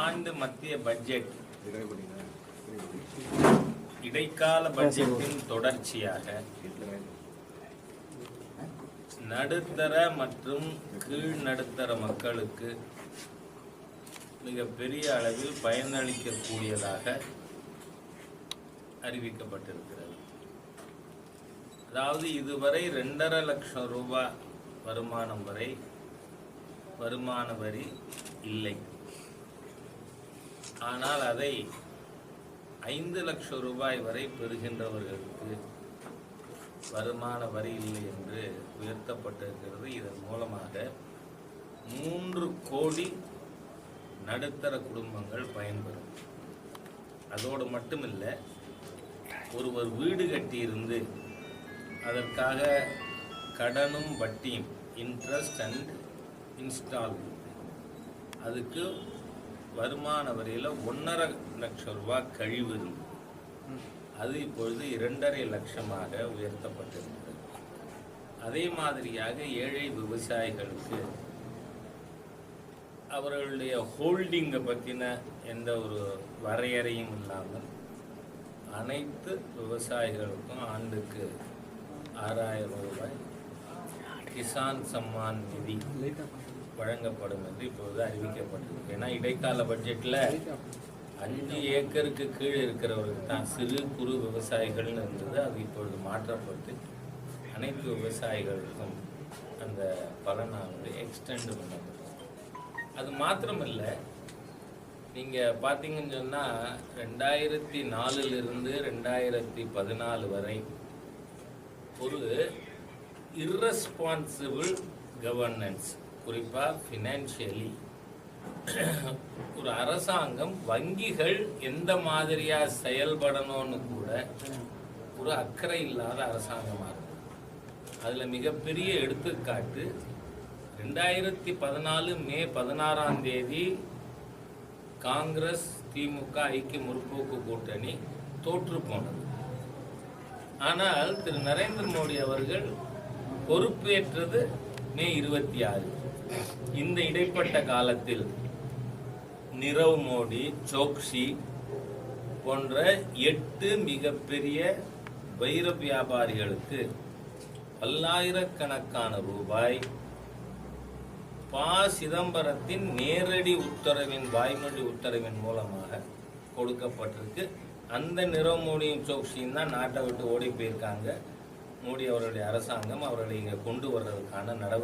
ஆண்டு மத்திய பட்ஜெட். இடைக்கால பட்ஜெட்டின் தொடர்ச்சியாக நடுத்தர மற்றும் கீழ் நடுத்தர மக்களுக்கு மிகப்பெரிய அளவில் பயனளிக்கக்கூடியதாக அறிவிக்கப்பட்டிருக்கிறது. அதாவது இதுவரை ரெண்டரை லட்சம் ரூபாய் வருமானம் வரை வருமான வரி இல்லை. ஆனால் அதை ஐந்து லட்சம் ரூபாய் வரை பெறுகின்றவர்களுக்கு வருமான வரி இல்லை என்று உயர்த்தப்பட்டிருக்கிறது. இதன் மூலமாக மூன்று கோடி நடுத்தர குடும்பங்கள் பயன்பெறும். அதோடு மட்டுமில்லை ஒருவர் வீடு கட்டியிருந்து அதற்காக கடனும் வட்டியும் இன்ட்ரெஸ்ட் அண்ட் இன்ஸ்டால்மெண்ட் அதுக்கு வருமான வரியில் ஒன்றரை லட்சம் ரூபாய் கழிவு இருந்தது அது இப்பொழுது இரண்டரை லட்சமாக உயர்த்தப்பட்டிருக்கிறது. அதே மாதிரியாக ஏழை விவசாயிகளுக்கு அவர்களுடைய ஹோல்டிங்கை பற்றின எந்த ஒரு வரையறையும் இல்லாமல் அனைத்து விவசாயிகளுக்கும் ஆண்டுக்கு ஆறாயிரம் ரூபாய் கிசான் சம்மான் நிதி வழங்கப்படும் என்று இப்பொழுது அறிவிக்கப்பட்டிருக்கு. ஏன்னா இடைக்கால பட்ஜெட்டில் அஞ்சு ஏக்கருக்கு கீழே இருக்கிறவருக்கு தான் சிறு குறு விவசாயிகள்னு இருந்தது அது இப்பொழுது மாற்றப்பட்டு அனைத்து விவசாயிகளுக்கும் அந்த பலனானது எக்ஸ்டெண்ட் பண்ணப்படும் அது மாத்திரமில்லை நீங்கள் பார்த்தீங்கன்னு சொன்னால் ரெண்டாயிரத்தி நாலுலேருந்து ரெண்டாயிரத்தி பதினாலு வரை ஒரு irresponsible கவர்னன்ஸ் குறிப்பாக ஃபினான்ஷியலி ஒரு அரசாங்கம் வங்கிகள் எந்த மாதிரியாக செயல்படணும்னு கூட ஒரு அக்கறை இல்லாத அரசாங்கமாக இருக்கும் அதில் மிகப்பெரிய எடுத்துக்காட்டு ரெண்டாயிரத்தி பதினாலு மே பதினாறாம் தேதி காங்கிரஸ் திமுக ஐக்கிய முற்போக்கு கூட்டணி தோற்று போனது. ஆனால் திரு நரேந்திர மோடி அவர்கள் பொறுப்பேற்றது மே இருபத்தி ஆறு. இந்த இடைப்பட்ட காலத்தில் நிரவ் மோடி சோக்சி போன்ற எட்டு மிகப்பெரிய வைர வியாபாரிகளுக்கு பல்லாயிரக்கணக்கான ரூபாய் ப சிதம்பரத்தின் நேரடி உத்தரவின் வாய்மொழி உத்தரவின் மூலமாக கொடுக்கப்பட்டிருக்கு. அந்த நிரவ் மோடியும் சோக்சியும் தான் நாட்டை விட்டு ஓடி போயிருக்காங்க. மோடி அவருடைய அரசாங்கம் அவர்களை இங்கே கொண்டு வர்றதுக்கான நடவடிக்கை